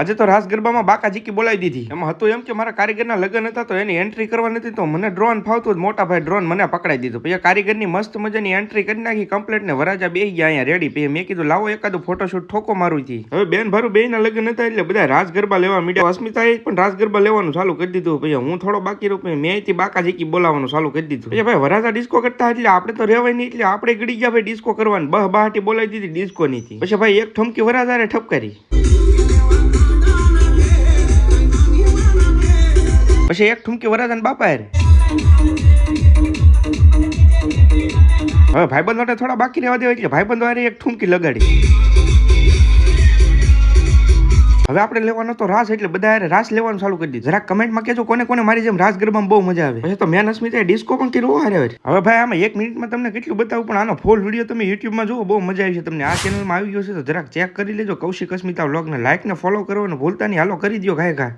આજે તો રાસ ગરબામાં બાકા જીકી બોલાવી દીધી. એમાં હતું એમ કે મારા કારીગરના લગ્ન હતા તો એની એન્ટ્રી કરવા નથી તો મને ડ્રોન ફાવતું જ મોટા ભાઈ ડ્રોન મને પકડાઈ દીધું. પછી કારીગરની મસ્ત મજાની એન્ટ્રી કરી નાખી કમ્પ્લેટ ને વરાજા બે ગયા અહીંયા રેડી પછી મેં કીધું, લાવો એકાદું ફોટોશૂટ ઠોકો મારું હતી હવે બેન ભારું બે ના લગ્ન હતા એટલે બધા રાસ ગરબા લેવા મીડિયા. અસ્મિતાએ પણ રાસ ગરબા લેવાનું ચાલુ કરી દીધું. પછી હું થોડો બાકી રૂપ મેં અહીંથી બાકા જીકી બોલાવવાનું ચાલુ કરી દીધું. પછી ભાઈ વરાજા ડિસ્કો કરતા એટલે આપણે તો રહેવાય નહીં એટલે આપણે ગડી ગયા ભાઈ ડિસ્કો કરવાની. બહ બહાટી બોલાવી દીધી ડિસ્કો ની પછી ભાઈ એક ઠમકી વરાજારે ઠપકારી. પછી એક ઠુમકી વરાજાન બાપા રે હવે ભાઈબંધ માટે થોડા બાકી રહેવા દેવા એટલે ભાઈબંધ વારે એક ઠુમકી લગાડી. હવે આપણે લેવાનો તો રાસ એટલે બધા યારે રાસ લેવાનું ચાલુ કરી દીધું જરાક કમેન્ટમાં કહેજો કોને કોને મારી જેમ રાસ ગરબામાં બહુ મજા આવે. પછી તો મેન અસ્મિતાએ ડિસ્કો પણ કર્યો હારે. હવે ભાઈ આમાં એક મિનિટમાં તમને કેટલું બતાવું, પણ આનો ફૂલ વીડિયો તમે યુટ્યુબમાં જુઓ, બહુ મજા આવી છે તમને. આ ચેનલમાં આવી ગયો છે તો જરાક ચેક કરી લેજો કૌશિક અસ્મિતા વ્લોગને લાઇક ને ફોલો કરો અને ભૂલતા નહીં. હાલો કરી દો ગાય ઘા